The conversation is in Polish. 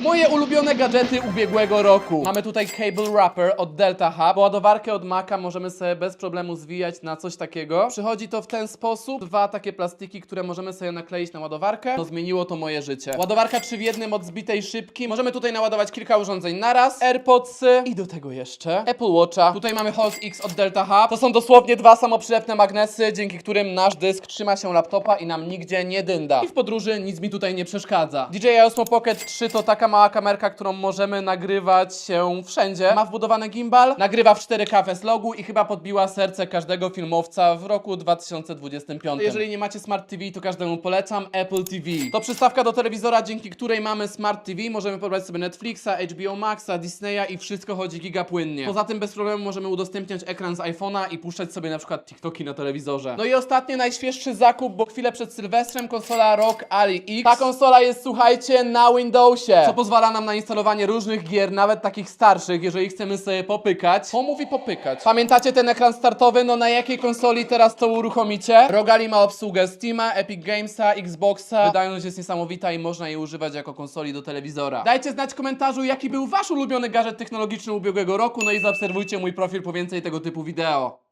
Moje ulubione gadżety ubiegłego roku. Mamy tutaj cable wrapper od Delta Hub. Ładowarkę od Maca możemy sobie bez problemu zwijać na coś takiego. Przychodzi to w ten sposób. Dwa takie plastiki, które możemy sobie nakleić na ładowarkę. No zmieniło to moje życie. Ładowarka 3 w jednym od zbitej szybki. Możemy tutaj naładować kilka urządzeń naraz. AirPodsy i do tego jeszcze Apple Watcha. Tutaj mamy Hold X od Delta Hub. To są dosłownie dwa samoprzylepne magnesy, dzięki którym nasz dysk trzyma się laptopa i nam nigdzie nie dynda. I w podróży nic mi tutaj nie przeszkadza. DJI Osmo Pocket 3 to taka mała kamerka, którą możemy nagrywać się wszędzie. Ma wbudowany gimbal, nagrywa w 4K w S-Logu i chyba podbiła serce każdego filmowca w roku 2025. Jeżeli nie macie Smart TV, to każdemu polecam Apple TV. To przystawka do telewizora, dzięki której mamy Smart TV. Możemy pobrać sobie Netflixa, HBO Maxa, Disneya i wszystko chodzi gigapłynnie. Poza tym bez problemu możemy udostępniać ekran z iPhone'a i puszczać sobie na przykład TikToki na telewizorze. No i ostatnie, najświeższy zakup, bo chwilę przed Sylwestrem konsola ROG Ali X. Ta konsola jest, słuchajcie, na Windowsie, co pozwala nam na instalowanie różnych gier, nawet takich starszych, jeżeli chcemy sobie popykać. Co mówi popykać? Pamiętacie ten ekran startowy? No na jakiej konsoli teraz to uruchomicie? ROG Ali ma obsługę Steama, Epic Gamesa, Xboxa. Wydajność jest niesamowita i można jej używać jako konsoli do telewizora. Dajcie znać w komentarzu, jaki był wasz ulubiony gadżet technologiczny ubiegłego roku, no i zaobserwujcie mój profil po więcej tego typu wideo.